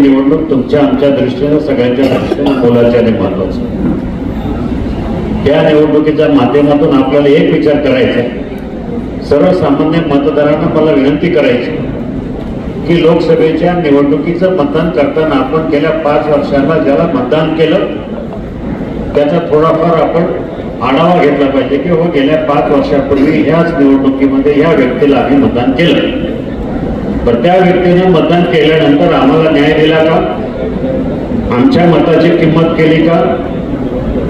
निवडणूक तुमच्या आमच्या दृष्टीनं सगळ्यांच्या दृष्टीनं मोलाची महत्वाचं. त्या निवडणुकीच्या माध्यमातून आपल्याला एक विचार करायचा सर्वसामान्य मतदारांना मला विनंती करायची की लोकसभेच्या निवडणुकीचं मतदान करताना आपण गेल्या पाच वर्षांना ज्याला मतदान केलं त्याचा थोडाफार आपण आढावा घेतला पाहिजे की हो गेल्या पाच वर्षापूर्वी ह्याच निवडणुकीमध्ये ह्या व्यक्तीला आम्ही मतदान केलं. तर त्या व्यक्तीने मतदान केल्यानंतर आम्हाला न्याय दिला का? आमच्या मताची किंमत केली का?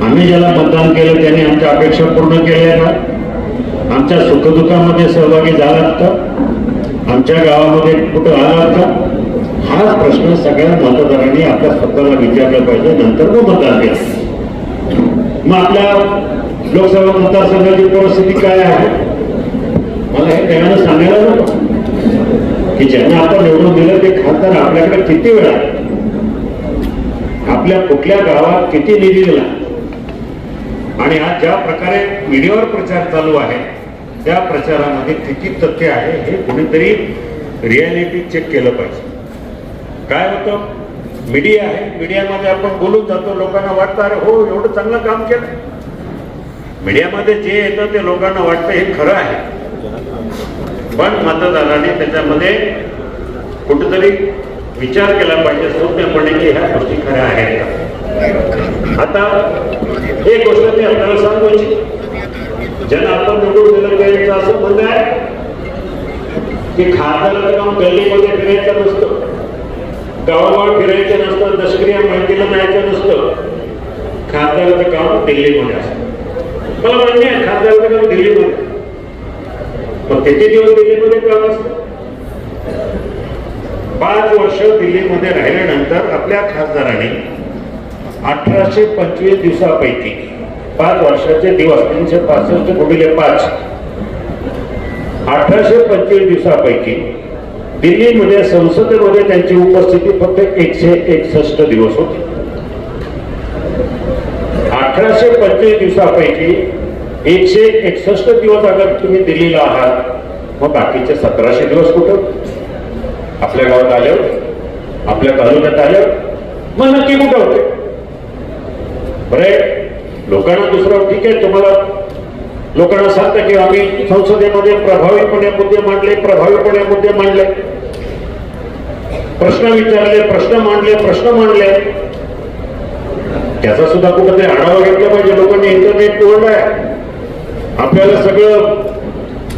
आम्ही ज्याला मतदान केलं त्याने आमच्या अपेक्षा पूर्ण केल्या का? आमच्या सुखदुःखामध्ये सहभागी झालात का? आमच्या गावामध्ये कुठं आलात का? हाच प्रश्न सगळ्या मतदारांनी आपल्या स्वतःला विचारला पाहिजे नंतर तो मतदान केलं मग आपल्या लोकसभा मतदारसंघाची परिस्थिती काय आहे? मला हे त्यानं सांगायला नको. की ज्यांना आपण निवडून दिलं ते खासदार आपल्याकडे किती वेळा? आपल्या कुठल्या गावात किती निधी दिला? आणि आज ज्या प्रकारे मीडियावर प्रचार चालू आहे त्या प्रचारामध्ये किती तथ्य आहे हे कुणीतरी रियालिटी चेक केलं पाहिजे. काय होतं? मीडिया आहे. मीडियामध्ये आपण बोलून जातो लोकांना वाटतं अरे हो एवढं चांगलं काम केलं. मीडियामध्ये जे येतं ते लोकांना वाटतं हे खरं आहे. पण मतदारांनी त्याच्यामध्ये कुठेतरी विचार केला पाहिजे सौम्यपणे की ह्या गोष्टी खऱ्या आहेत का? आता एक गोष्ट मी आपल्याला सांगू इच्छित ज्यांना आपण निवडून दिलं पाहिजे असं म्हणणं आहे की खासदाराचं काम गल्लीमध्ये फिरायचं नसतं. गावागाव फिरायचं नसतं दशक्रिया माहितीला न्यायचं नसतं. खासदाराचं काम दिल्लीमध्ये असतं. मला मान्य आहे खासदाराचं काम दिल्लीमध्ये. मग त्याचे दिवस दिल्लीमध्ये काम पाच वर्ष दिल्लीमध्ये राहिल्यानंतर आपल्या खासदारांनी अठराशे पंचवीस दिवसापैकी पाच वर्षाचे दिवस तीनशे पासष्ट गुणिले पाच. अठराशे पंचवीस दिवसापैकी दिल्लीमध्ये संसदेमध्ये त्यांची उपस्थिती फक्त एकशे एकसष्ट दिवस होती. अठराशे पंचवीस दिवसापैकी एकशे एकसष्ट दिवस अगर तुम्ही दिल्लीला आहात मग बाकीचे सतराशे दिवस कुठं? आपल्या गावात आल्यावर आपल्या तालुक्यात आल्यावर मग नक्की कुठं होते? बरे लोकांना दुसरं ठीक आहे तुम्हाला लोकांना सांगता की आम्ही संसदेमध्ये प्रभावीपणे मुद्दे मांडले प्रभावीपणे मुद्दे मांडले. प्रश्न विचारले प्रश्न मांडले प्रश्न मांडले. त्याचा सुद्धा कुठेतरी आढावा घेतला पाहिजे लोकांनी इंटरनेट तोडलाय आपल्याला सगळं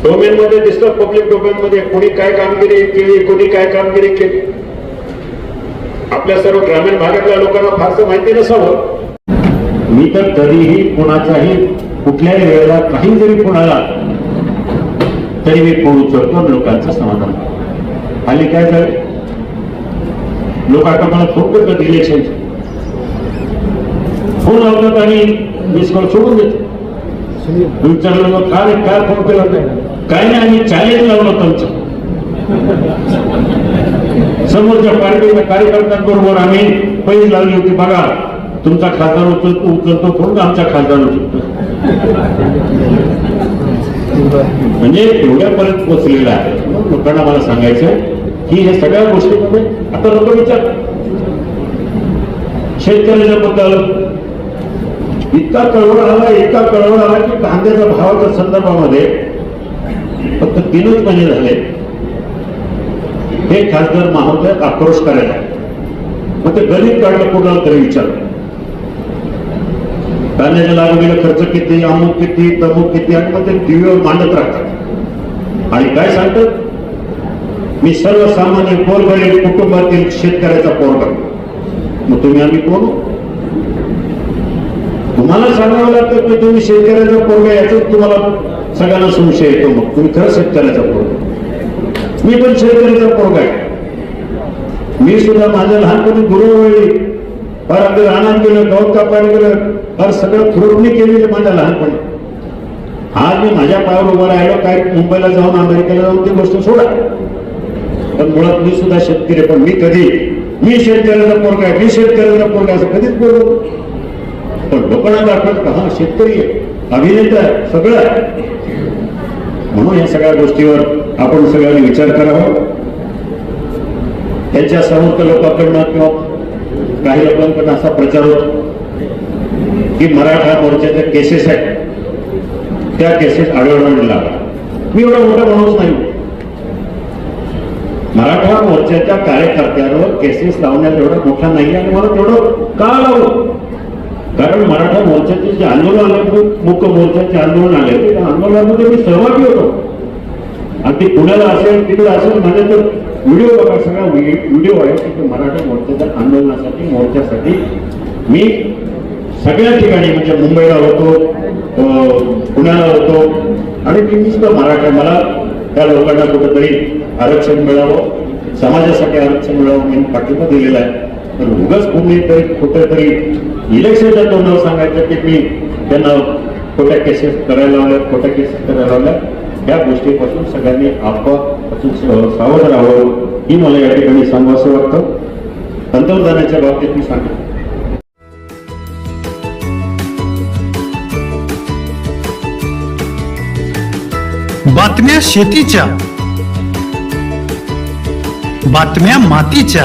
डोमेन मध्ये दिसतं पब्लिक डोमेन मध्ये कोणी काय कामगिरी केली कोणी काय कामगिरी केली. आपल्या सर्व ग्रामीण भागातल्या लोकांना फारसं माहिती नसावं. मी तर कधीही कुणाचाही कुठल्याही वेळेला काही जरी कुणाला तरी मी फोन उचलतो लोकांचं समाधान आणि काय झालं लोक आता मला फोन करतात इलेक्शन फोन लावतात आणि मिस कॉल सोडून देतात. तुमच्याकडून मग काय काय फोन केला नाही. काय नाही आम्ही चॅलेंज लावलं तुमचं समोरच्या पार्टीच्या कार्यकर्त्यांबरोबर आम्ही पैज लावली होती. बघा तुमचा खासदार उचलतो उचलतो फोन आमचा खासदार उचलतो. म्हणजे एवढ्यापर्यंत पोचलेला आहे. लोकांना मला सांगायचं की हे सगळ्या गोष्टीमध्ये आता लोक विचार. शेतकऱ्याच्या बद्दल इतका कळवळ आला इतका कळवळ आला की कांद्याच्या भावाच्या संदर्भामध्ये फक्त तीनच महिने झाले. हे खासदार महोदय आक्रोश करायला मग ते गरीब काढलं कुणाला तरी विचार कांद्याच्या लागवडीला खर्च किती अमुक किती तमुक किती आणि मग ते टीव्हीवर मांडत राहतात. आणि काय सांगतात? मी सर्वसामान्य पोरगरीब कुटुंबातील शेतकऱ्याचा पोरगा. मग तुम्ही आम्ही कोण? तुम्हाला सांगावं लागतं की तुम्ही शेतकऱ्याचा पोरगा याचाच तुम्हाला सगळ्यांना संशय येतो मग. तुम्ही खरं शेतकऱ्याचा पोरगा मी पण शेतकऱ्याचा पोरगा आहे. मी सुद्धा माझ्या लहानपणी गुरुवेळी फार अगदी रानात गेलं गवत कापायला गेलं फार सगळं खुरपणी केलेली माझ्या लहानपणी. आज मी माझ्या पायावर उभा राहिलो काय मुंबईला जाऊन अमेरिकेला जाऊन ती गोष्ट सोडा. पण मुळात मी सुद्धा शेतकरी आहे, पण मी कधी मी शेतकऱ्याचा पोरगा आहे मी शेतकऱ्याचा पोरगा असं कधीच बोलतो पण लोकांना वाटत का हा शेतकरी अभिनेता सगळं आहे. म्हणून या सगळ्या गोष्टीवर आपण सगळ्यांनी विचार करावा. त्यांच्यासमोर लोकांकडनं किंवा काही लोकांकडनं असा प्रचार होतो की मराठा मोर्चाच्या केसेस आहेत. त्या केसेस आढळून लागला मी एवढा मोठा माणूस नाही. मराठा मोर्चाच्या कार्यकर्त्यांवर केसेस लावण्यात एवढा मोठा नाही आणि मला तेवढं का लावलं कारण मराठा मोर्चाचे जे आंदोलन आले मुख्य मोर्चाचे आंदोलन आले त्या आंदोलनामध्ये मी सहभागी होतो. आणि ते पुण्याला असेल तिकडे असेल माझ्या तर व्हिडिओ बघा सगळा व्हिडिओ आहे तिथे मराठा मोर्चाच्या आंदोलनासाठी मोर्चासाठी मी सगळ्या ठिकाणी म्हणजे मुंबईला होतो अं, पुण्याला होतो आणि मी नुसतं मराठा मला त्या लोकांना कुठेतरी आरक्षण मिळावं समाजासाठी आरक्षण मिळावं मी पाठिंबा दिलेला आहे. तर उगाच कुणीतरी कुठेतरी इलेक्शनच्या तोंडावर सांगायचं की मी त्यांना खोट्या केसेस करायला लावल्या खोट्या केसेस करायला लावल्या. या गोष्टीपासून सगळ्यांनी आपापासून सावध राहावं. ही मला या ठिकाणी सांगावं वाटतं. तंत्रज्ञानाच्या बाबतीत मी सांगतो बातम्या शेतीच्या बातम्या मातीच्या